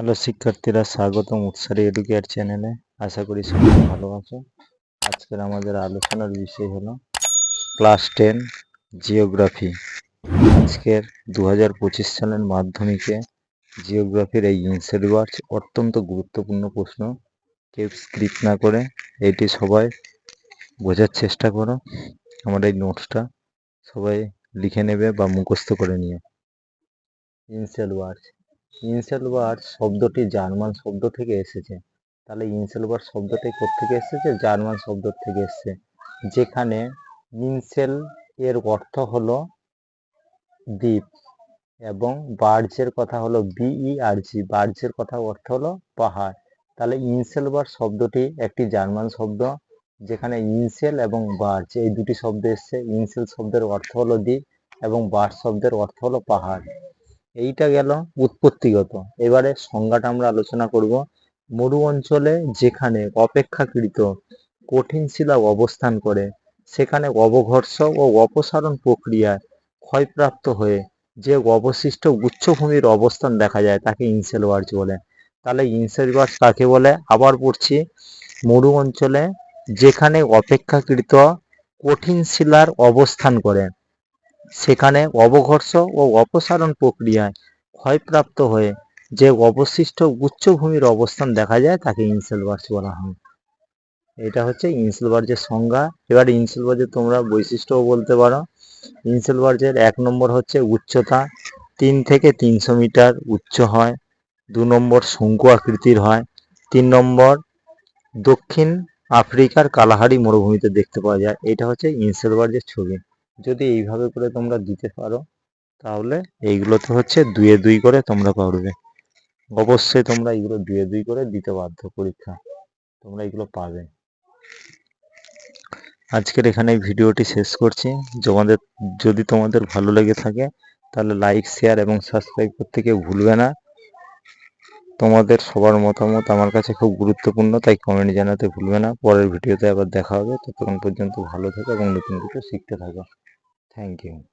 Hello শিক্ষার্থীরা, স্বাগতম উৎসারী educare চ্যানেলে আশা করি সবাই ভালো আছো। আজকের আমাদের আলোচনার বিষয় হলো ক্লাস টেন জিওগ্রাফি আজকের দু হাজার পঁচিশ সালের মাধ্যমিকে জিওগ্রাফির এই ইনসেট ওয়ার্ডস অত্যন্ত গুরুত্বপূর্ণ প্রশ্ন। কেউ স্ক্রিপ না করে এটি সবাই বোঝার চেষ্টা করো। আমার এই নোটসটা সবাই লিখে নেবে বা মুখস্থ করে নিও। ইনসেল ওয়ার্ডস ইনসেলবার শব্দটি জার্মান শব্দ থেকে এসেছে। তাহলে ইনসেলবার শব্দটি থেকে এসেছে? জার্মান শব্দ থেকে এসেছে। যেখানে ইনসেল এর অর্থ হলো দ্বীপ এবং বার্জের কথা হলো বিই আর জি বার্জের কথা অর্থ হলো পাহাড়। তাহলে ইনসেলবার শব্দটি একটি জার্মান শব্দ, যেখানে ইনসেল এবং বার্জ এই দুটি শব্দ এসছে। ইনসেল শব্দের অর্থ হলো দ্বীপ এবং বার্জ শব্দের অর্থ হলো পাহাড়। এইটা গেল উৎপত্তিগত। এবারে সংজ্ঞাটা আমরা আলোচনা করব মরু অঞ্চলে যেখানে অপেক্ষাকৃত কঠিন শিলা অবস্থান করে, সেখানে অবঘর্ষ ও অপসারণ প্রক্রিয়ায় ক্ষয়প্রাপ্ত হয়ে যে অবশিষ্ট উচ্চভূমির অবস্থান দেখা যায় তাকে ইনসেলওয়ার্জ বলে। তাহলে ইনসেলওয়ার্জ কাকে বলে? আবার পড়ছি, মরু অঞ্চলে যেখানে অপেক্ষাকৃত কঠিন শিলার অবস্থান করে সেখানে অবঘর্ষ ও অপসারণ প্রক্রিয়ায় ক্ষয়প্রাপ্ত হয়ে যে অবশিষ্ট উচ্চভূমির অবস্থান দেখা যায় তাকে ইনসেলবার্স বলা হয়। এটা হচ্ছে ইনসেলবার্জের সংজ্ঞা। এবার ইনসেলবার্জের তোমরা বৈশিষ্ট্যও বলতে পারো। ইনসেলবার্জের এক নম্বর হচ্ছে উচ্চতা। তিন থেকে তিনশো মিটার উচ্চ হয়। দু নম্বর শঙ্কু আকৃতির হয়। তিন নম্বর দক্ষিণ আফ্রিকার কালাহারি মরুভূমিতে দেখতে পাওয়া যায়। এটা হচ্ছে ইনসেলবার্জের ছবি। যদি এইভাবে করে তোমরা দিতে পারো, তাহলে এইগুলোতে হচ্ছে দুয়ে দুই করে তোমরা পারবে। অবশ্যই তোমরা এইগুলো দুয়ে দুই করে দিতে বাধ্য পরীক্ষা। তোমরা এগুলো পাবে। আজকের এখানে ভিডিওটি শেষ করছি। তোমাদের, যদি তোমাদের ভালো লেগে থাকে, তাহলে লাইক, শেয়ার এবং সাবস্ক্রাইব করতে কেউ ভুলবে না। তোমাদের সবার মতামত আমার কাছে খুব গুরুত্বপূর্ণ, তাই কমেন্ট জানাতে ভুলবে না। পরের ভিডিওতে আবার দেখা হবে। ততক্ষণ পর্যন্ত ভালো থাকো এবং নতুন কিছু শিখতে থাকো। Thank you.